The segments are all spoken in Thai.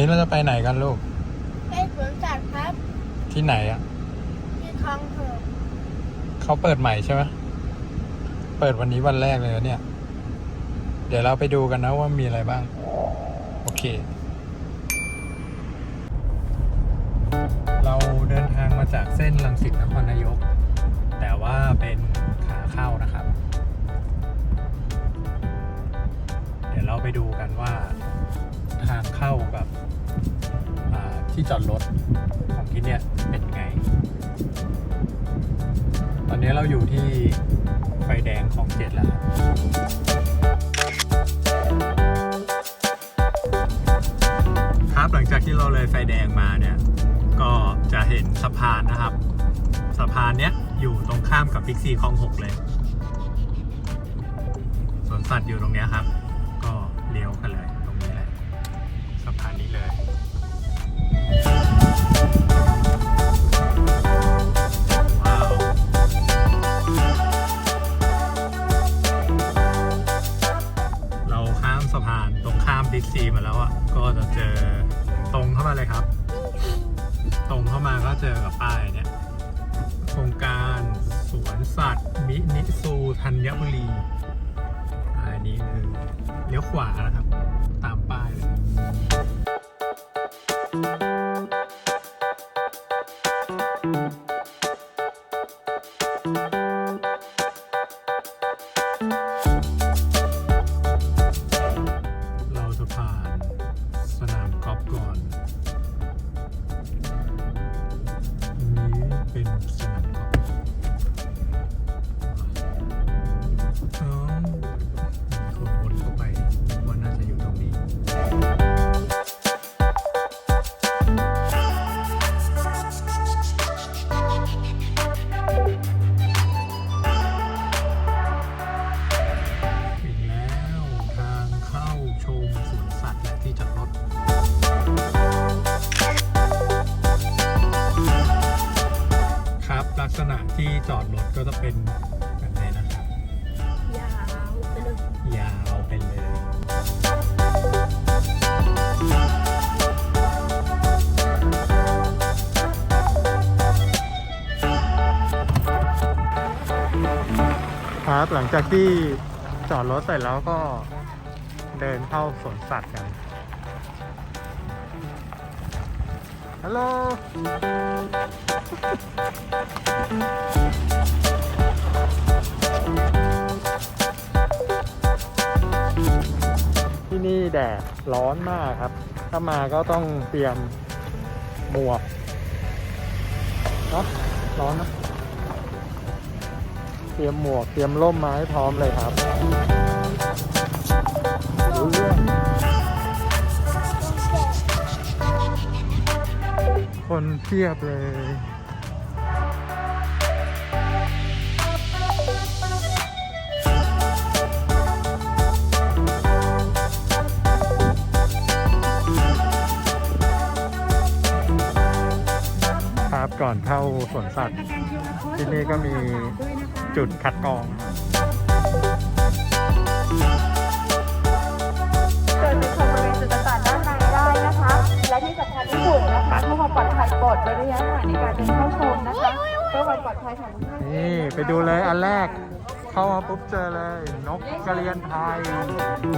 นี้เราจะไปไหนกันลูกไปสวนสัตว์ครับ ที่ไหนอะที่คลองเหิมเขาเปิดใหม่ใช่ไหมเปิดวันนี้วันแรกเลยนะเนี่ย เดี๋ยวเราไปดูกันนะว่ามีอะไรบ้าง โอเค เราเดินทางมาจากเส้นลังสิตนครนายก ที่เนี่ยเป็นไง ตอนนี้เราอยู่ที่ไฟแดงของเจ็ดแล้วครับครับหลังจากที่เราเลยไฟแดงมาเนี่ย ก็จะเห็นสะพานนะครับ สะพานเนี้ยอยู่ตรงข้ามกับพิกซีคลองหกเลยสวนสัตว์อยู่ตรงเนี้ยครับ จะเจอตรงเข้ามาเลยครับ ตรงเข้ามาก็เจอกับป้ายเนี่ยโครงการสวนสัตว์ มินิซูธัญบุรีอันนี้คือเลี้ยวขวานะครับ จอดรถก็จะเป็นแบบนี้นะครับ ยาวไปเลยยาวไปเลยครับหลังจากที่จอดรถเสร็จแล้วก็เดินเข้าสวนสัตว์กัน ฮัลโหล ที่นี่แดดร้อนมากครับ ถ้ามาก็ต้องเตรียมหมวกเนาะร้อนนะเตรียมหมวกเตรียมร่มมาให้พร้อมเลยครับรู้เรื่องคนเพียบเลย ก่อนเข้าสวนสัตว์ ที่นี่ก็มีจุดคัดกรองครับเดินไปชมบริเวณจุดต่างๆด้านในได้นะคะ และที่สำคัญที่สุดนะคะเพื่อความปลอดภัยโปรดเว้นระยะห่างในการเดินเข้าชมนะคะเพื่อความปลอดภัยของทุกท่านนี่ไปดูเลยอันแรก เข้ามาปุ๊บเจอเลย นกกระเรียนไทยยู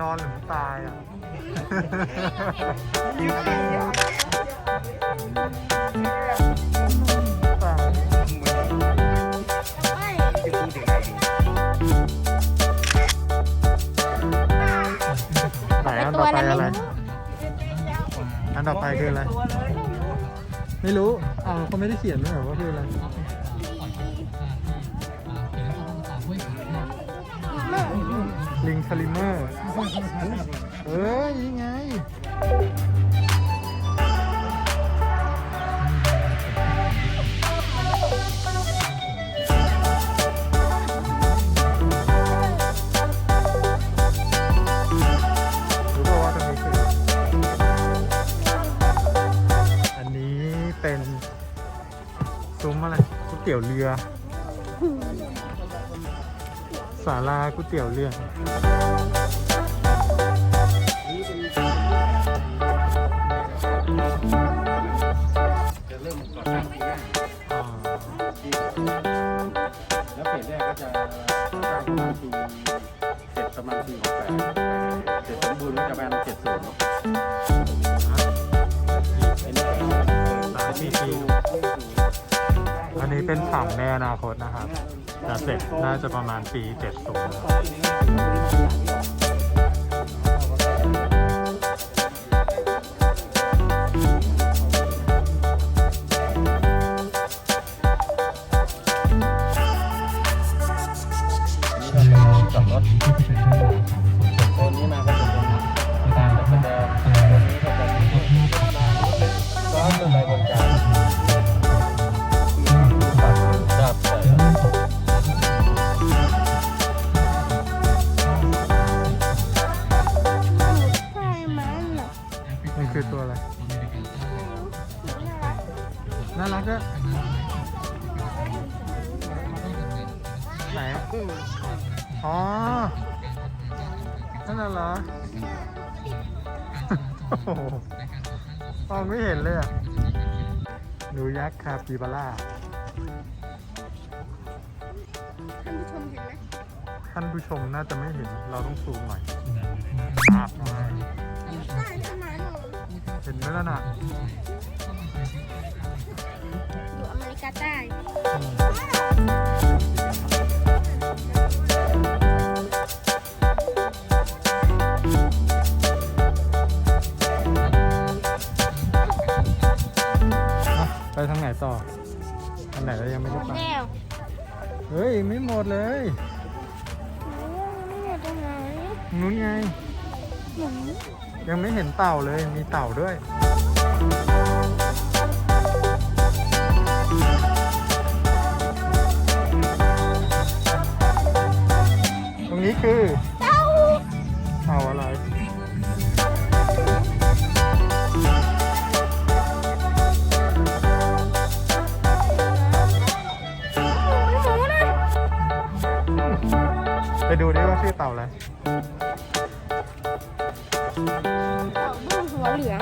นอนหรือมึงตายอะตายไหนอันต่อไปอะไร อันต่อไปคืออะไร ไม่รู้อ้าวเขาไม่ได้เขียนด้วยเหรอว่าคืออะไร ลิงสลิมเมอร์ เอ้ยยังไงรู้ป่าวว่าตรงนี้คืออะไรอันนี้เป็นซุ้มอะไรก๋วยเตี๋ยวเรือ ศาลาก๋วยเตี๋ยวเรือ จะเริ่มก่อสร้างปีหน้าปีแล้วเฟสแรกก็จะสร้างประมาณปีเสร็จประมาณปีหกแปดเสร็จสมบูรณ์ก็จะประมาณเจ็ดส่วนนี้ก็สามสี่ปีอันนี้เป็นฝั่งในอนาคตนะครับจะเสร็จน่าจะประมาณปี70นี่ ยักษ์คาปิบาร่าท่านผู้ชมเห็นไหมท่านผู้ชมน่าจะไม่เห็น เราต้องซูมหน่อยครับหน่อยใช่ทำไมหนูเห็นไหมล่ะน่ะ อันไหนเรายังไม่ได้ไปแก้วเฮ้ยไม่หมดเลยโอ้ไม่อยู่ตรงไหนนู้นไง หนูยังไม่เห็นเต่าเลย มีเต่าด้วย ตรงนี้คือ ไปดูดิว่าชื่อเต่าอะไรเต่าบึ้งหัวเหลือง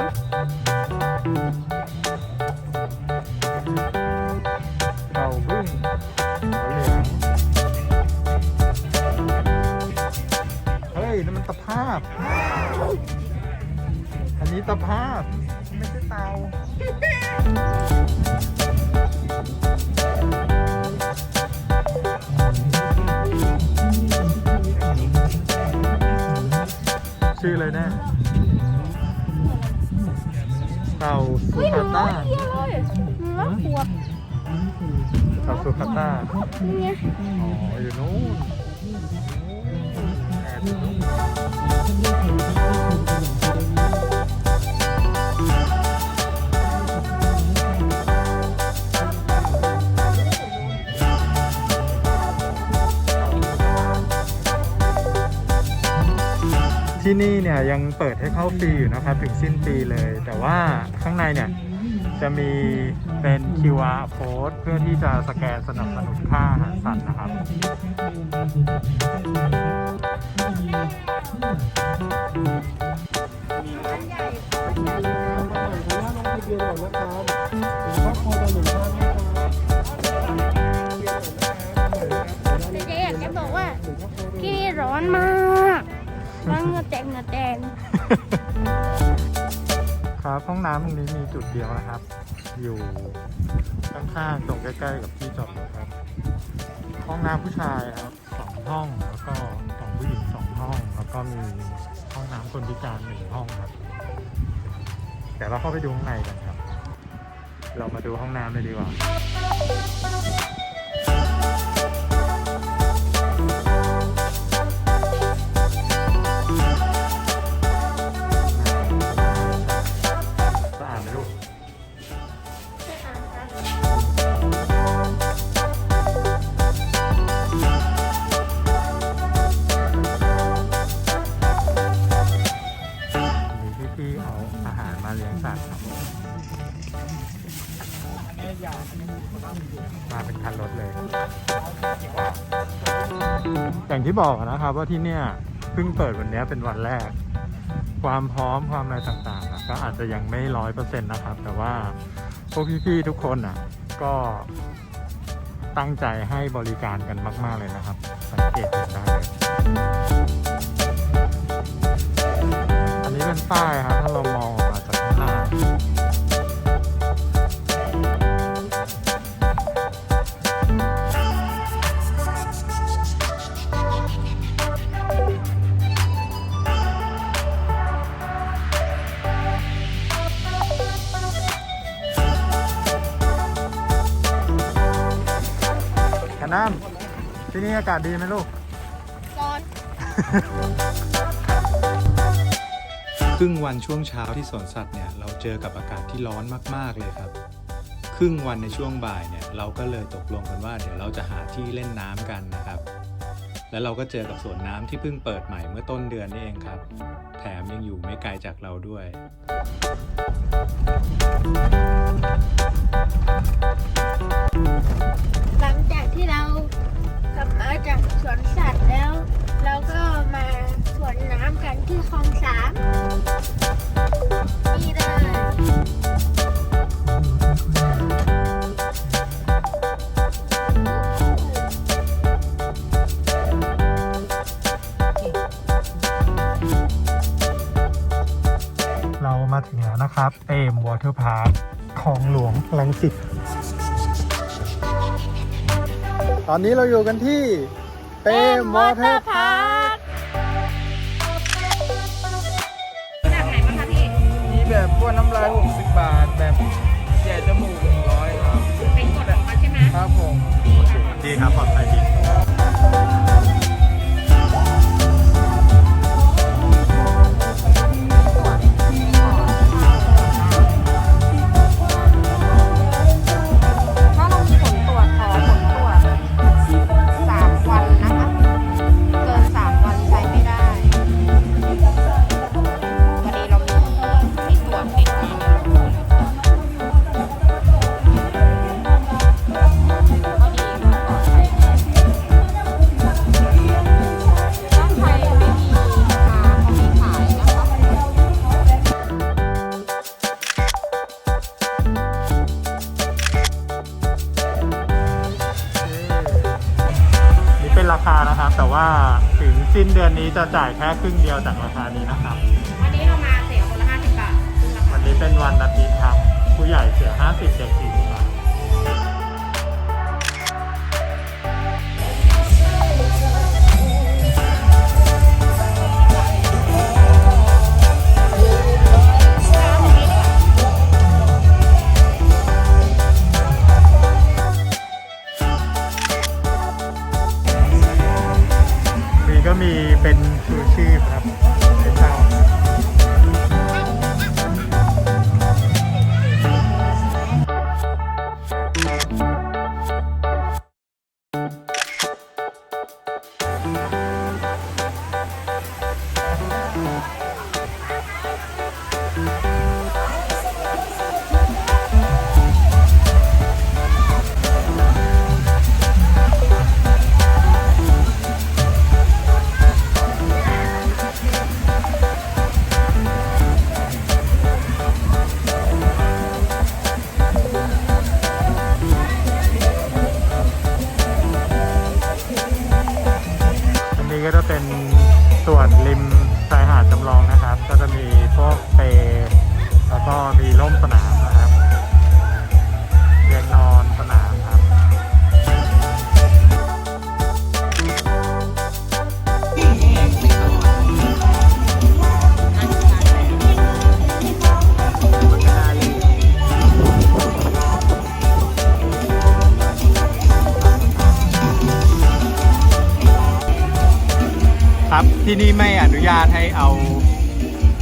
เต่าบึ้งหัวเหลืองเฮ้ยนั่นมันตะภาพ อันนี้ตะภาพ เต่าสุคาต้านี่ไงอ๋ออยู่นู้นที่นี่เนี่ยยังเปิดให้เข้าฟรีอยู่นะครับ ถึงสิ้นปีเลย แต่ว่าข้างในเนี่ย จะมีเป็น QR code เพื่อที่จะสแกนสนับสนุนค่าอาหารสัตว์นะครับแต่เจ๊อยากจะบอกว่าที่ร้อนมากล้างเหงือแตกเหงือแตก ห้องน้ำตรงนี้มีจุดเดียวนะครับ อยู่ข้างๆตรงใกล้ๆกับที่จอดรถครับ ห้องน้ำผู้ชายครับสองห้องแล้วก็ของผู้หญิงสองห้อง แล้วก็มีห้องน้ำคนพิการหนึ่งห้องครับเดี๋ยวเราเข้าไปดูข้างในกันครับ เรามาดูห้องน้ำเลยดีกว่า ที่บอกนะครับว่าที่เนี่ยเพิ่งเปิดวันนี้เป็นวันแรก ความพร้อมความอะไรต่างๆก็อาจจะยังไม่ร้อยเปอร์เซ็นต์นะครับ แต่ว่าพวกพี่ๆทุกคนอะ ก็ตั้งใจให้บริการกันมาก ๆเลยนะครับ สังเกตเห็นได้เลยอันนี้เป็นป้ายครับถ้าเรามอง นี่อากาศดีไหมลูก ร้อน ครึ่งวันช่วงเช้าที่สวนสัตว์เนี่ยเราเจอกับอากาศที่ร้อนมาก ๆ เลยครับ ครึ่งวันในช่วงบ่ายเนี่ยเราก็เลยตกลงกันว่า เดี๋ยวเราจะหาที่เล่นน้ำกันนะครับ แล้วเราก็เจอกับสวนน้ำที่เพิ่งเปิดใหม่เมื่อต้นเดือนนี่เองครับ แถมยังอยู่ไม่ไกลจากเราด้วย หลังจากที่เราก ลับมาจากสวนสัตว์แล้วเราก็มาสวนน้ำกันที่คลองสามนี่เลยเรามาถึงแล้วนะครับเอมวอเตอร์พาร์คคลองหลวงลังสิต อนนี้เราอยู่กันที่เปมวอเตอร์พ ส่วนริมชายหาดจำลองนะครับ ก็จะมีพวกเปแล้วก็มีร่มสนามนะครับเรียงนอน ที่นี่ไม่อนุญาตให้เอา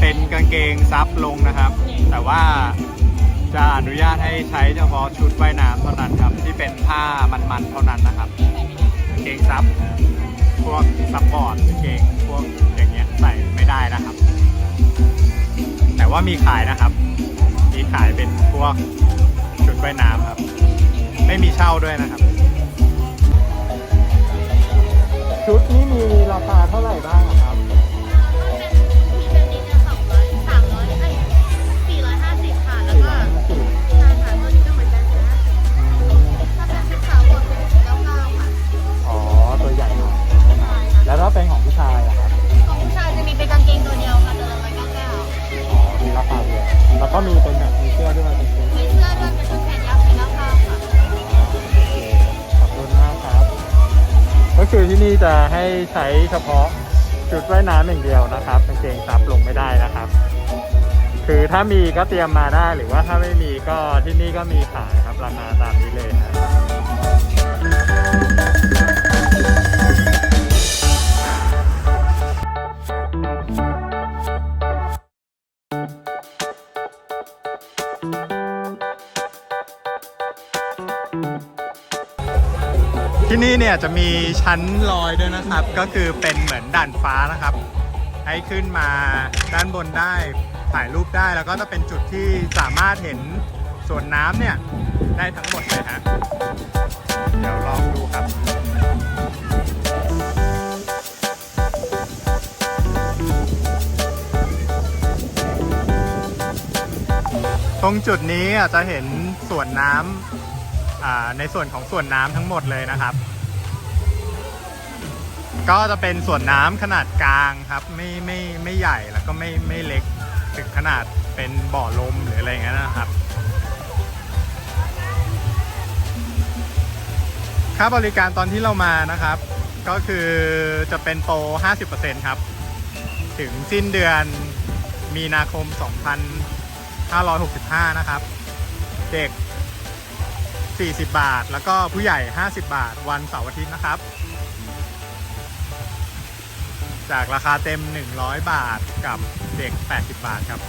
เป็นกางเกงซับลงนะครับ แต่ว่าจะอนุญาตให้ใช้เฉพาะชุดว่ายน้ำเท่านั้นครับ ที่เป็นผ้ามันๆเท่านั้นนะครับกางเกงซับพวกซับบอร์ดกางเกงพวกอย่างเงี้ยใส่ไม่ได้นะครับ แต่ว่ามีขายนะครับ มีขายเป็นพวกชุดว่ายน้ำครับ ไม่มีเช่าด้วยนะครับ ชุดนี้มีราคาเท่าไหร่บ้างอะครับมีเป็นนี้เนี่ยสองร้อยสามร้อยเอ้ยสี่ร้อยห้าสิบค่ะ แล้วก็ใช่ค่ะตัวนี้ก็เหมือนกันสี่ห้าสิบถ้าเป็นสีขาวบวกเป็นเก้าเก้าค่ะอ๋อ ตัวใหญ่หน่อยแล้วถ้าเป็นของผู้ชายอะครับ ของผู้ชายจะมีเป็นกางเกงตัวเดียวค่ะตัวละร้อยเก้าเก้าอ๋อ มีราคาเดียวแล้วก็มีเป็นแบบมีเสื้อด้วยเป็นชุดมีเสื้อด้วยเป็นชุดแขนยาวสี่เก้า คือที่นี่จะให้ใช้เฉพาะชุดว่ายน้ำอย่างเดียวนะครับกางเกงซับลงไม่ได้นะครับ คือถ้ามีก็เตรียมมาได้หรือว่าถ้าไม่มีก็ที่นี่ก็มีขายครับราคาตามนี้เลยนะ ที่นี่เนี่ยจะมีชั้นลอยด้วยนะครับ ก็คือเป็นเหมือนด่านฟ้านะครับ ให้ขึ้นมาด้านบนได้ถ่ายรูปได้แล้วก็จะเป็นจุดที่สามารถเห็นส่วนน้ำเนี่ยได้ทั้งหมดเลยฮะเดี๋ยวลองดูครับตรงจุดนี้อาจจะเห็นส่วนน้ำ ในส่วนของส่วนน้ำทั้งหมดเลยนะครับ ก็จะเป็นส่วนน้ำขนาดกลางครับ ไม่ไม่ไม่ใหญ่แล้วก็ไม่ไม่เล็กถึงขนาดเป็นบ่อลมหรืออะไรอย่างเงี้ยนะครับ ค่าบริการตอนที่เรามานะครับ ก็คือจะเป็นโปร 50%ครับ ถึงสิ้นเดือนมีนาคม 2565 นะครับ เด็ก 40 บาท แล้วก็ผู้ใหญ่ 50 บาท วันเสาร์อาทิตย์นะครับ จากราคาเต็ม 100 บาทกับเด็ก 80 บาทครับ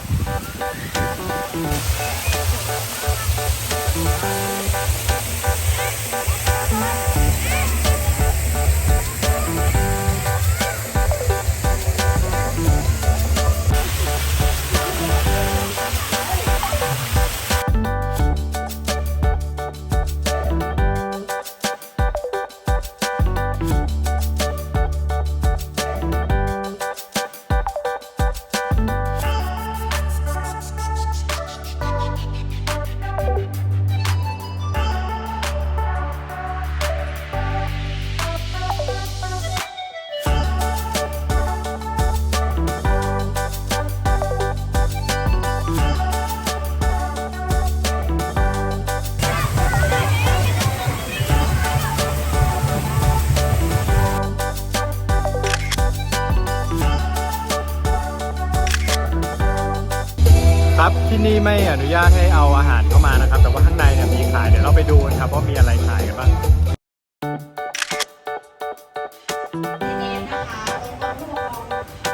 ไม่อนุญาตให้เอาอาหารเข้ามานะครับ แต่ว่าข้างในเนี่ยมีขายเดี๋ยวเราไปดูกันครับว่ามีอะไรขายกันบ้าง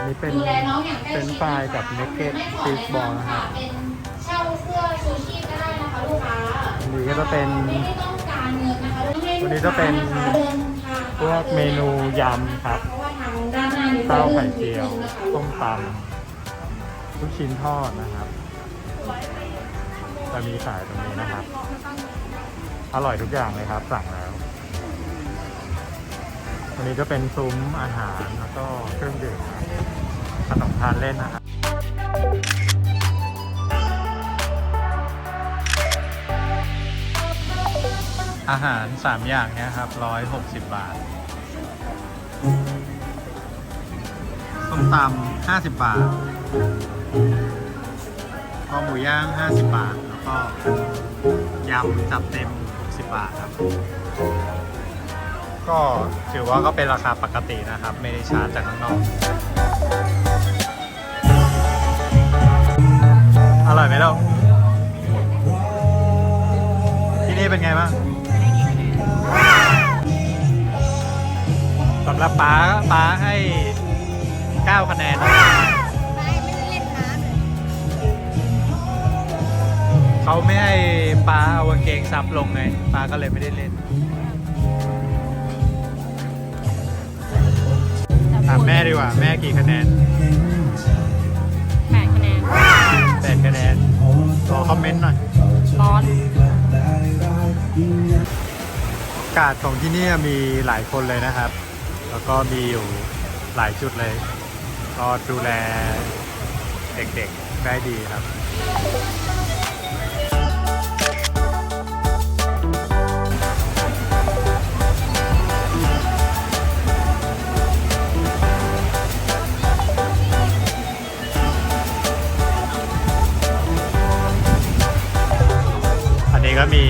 นี่เป็นเป็นไฟล์กับเนกเก็ตฟิชบอลนะครับเป็นเช่าเสื้อชูชีพก็ได้นะคะลูกค้าอันนี้ก็จะเป็นไม่ได้ต้องการเงินนะคะวันนี้จะเป็นพวกเมนูยำครับเพราะว่าทางด้านหน้านี้ข้าวไข่เจียวต้มตำลูกชิ้นทอดนะครับ จะมีขายตรงนี้นะครับ อร่อยทุกอย่างเลยครับ สั่งแล้ววันนี้จะเป็นซุ้มอาหารแล้วก็เครื่องดื่มขนมทานเล่นนะครับอาหารสามอย่างเนี้ยครับร้อยหกสิบบาท ส้มตำห้าสิบบาท คอหมูย่างห้าสิบบาท แล้วก็ยำจับเต็มหกสิบบาทครับ ก็ถือว่าก็เป็นราคาปกตินะครับ ไม่ได้ชาร์จจากข้างนอก อร่อยไหมลูกที่นี่เป็นไงบ้างสำหรับป้าป้าให้ 9 คะแนน เขาไม่ให้ป้าเอากางเกงซับลงไงป้าก็เลยไม่ได้เล่นถามแม่ดีกว่า แม่กี่คะแนนแปดคะแนน แปดคะแนนขอคอมเมนต์หน่อยร้อน กาดของที่นี่มีหลายคนเลยนะครับ แล้วก็มีอยู่หลายจุดเลย ก็ดูแลเด็กๆได้ดีครับ ก็มี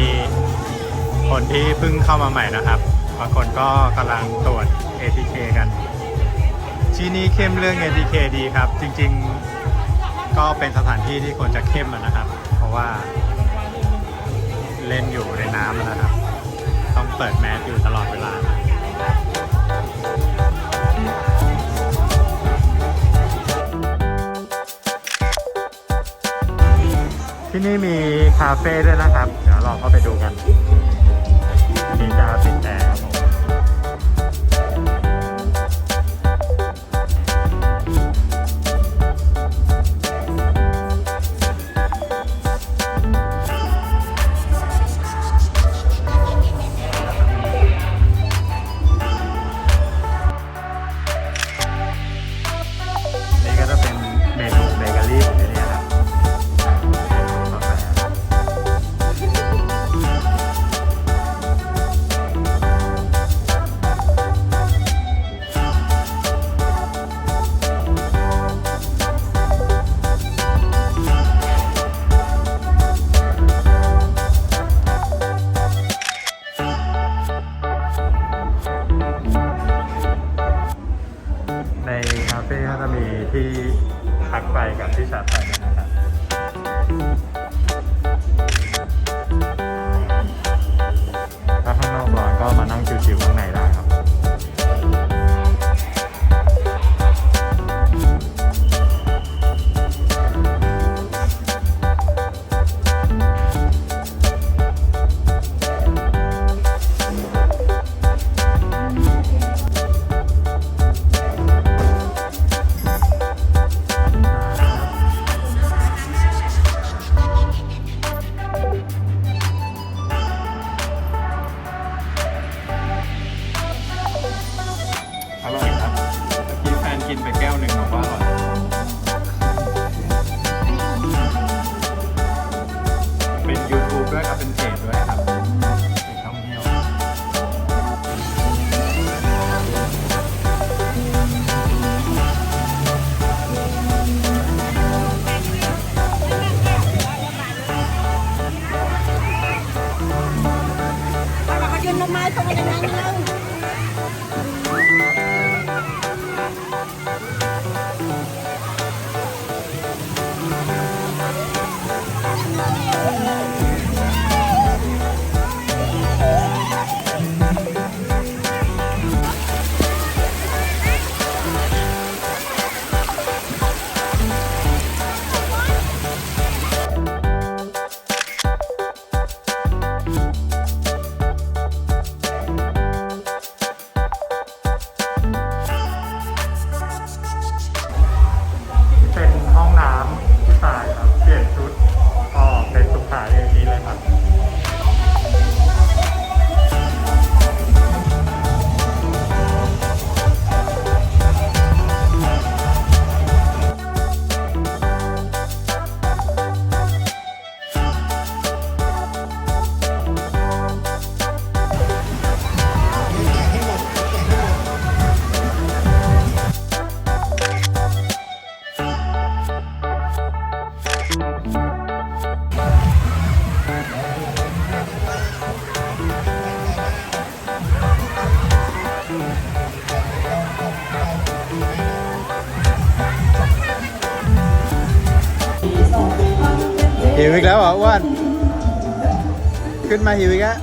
คนที่เพิ่งเข้ามาใหม่นะครับบางคนก็กำลังตรวจ ATK กัน ที่นี่เข้มเรื่อง ATK ดีครับ จริงๆก็เป็นสถานที่ที่ควรจะเข้มนะครับ เพราะว่าเล่นอยู่ในน้ำนะครับ ต้องเปิดแมสอยู่ตลอดเวลาที่นี่มีคาเฟ่ด้วยนะครับ เดี๋ยวเราเข้าไปดูกันนี่จะ ึ้นมาหิวอีกแล้ว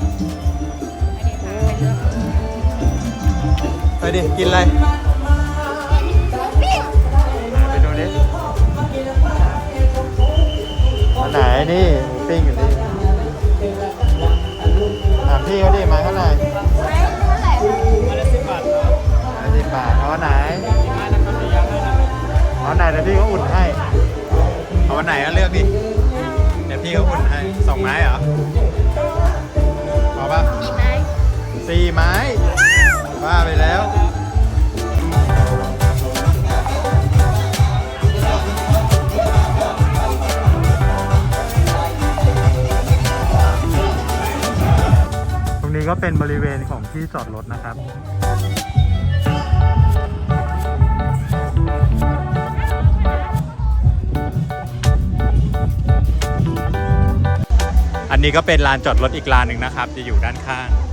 ไปดิ กินอะไรไปดูดิอันไหนนี่หูปิ้งอยู่นี่ถามพี่เขาดิมาเท่าไหร่มาสิบบาทเอาอันไหนเอาอันไหนเดี๋ยวพี่เขาอุ่นให้เอาวันไหนก็เลือกดิเดี๋ยวพี่เขาอุ่นให้สองไม้เหรอ สี่ไม้บ้าไปแล้วตรงนี้ก็เป็นบริเวณของที่จอดรถนะครับ อันนี้ก็เป็นลานจอดรถอีกลานหนึ่งนะครับ จะอยู่ด้านข้าง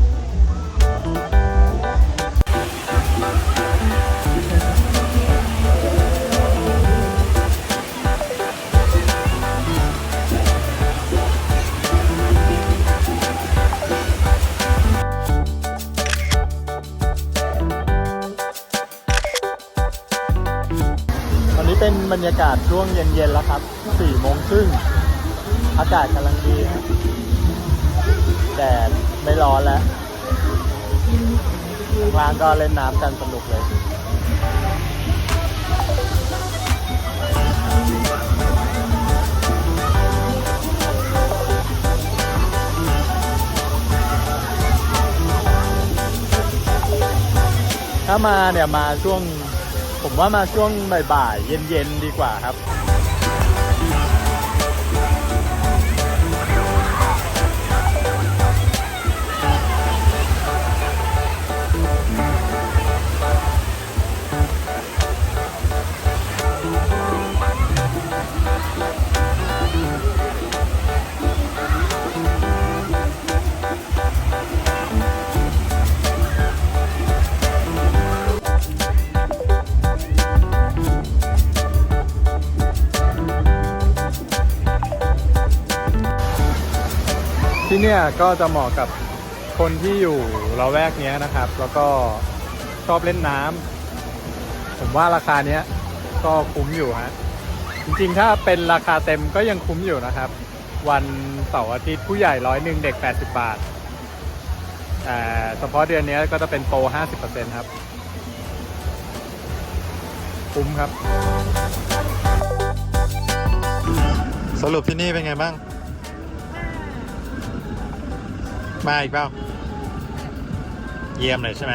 บรรยากาศช่วงเย็นๆแล้วครับ4โมงครึ่งอากาศกำลังดีแดดไม่ร้อนแล้วข้างล่างก็เล่นน้ำกันสนุกเลยถ้ามาเนี่ยมาช่วง ว่ามาช่วงบ่ายๆเย็นๆดีกว่าครับ เนี่ยก็จะเหมาะกับคนที่อยู่ละแวกเนี้ยนะครับ แล้วก็ชอบเล่นน้ำผมว่าราคาเนี้ยก็คุ้มอยู่ฮะจริงๆ ถ้าเป็นราคาเต็มก็ยังคุ้มอยู่นะครับ วันเสาร์อาทิตย์ผู้ใหญ่ร้อยหนึ่งเด็ก 80 บาทแต่เฉพาะเดือนนี้ก็จะเป็นโปร 50%ครับ คุ้มครับ สรุปที่นี่เป็นไงบ้าง มาอีกเปล่า เยี่ยมเลยใช่ไหม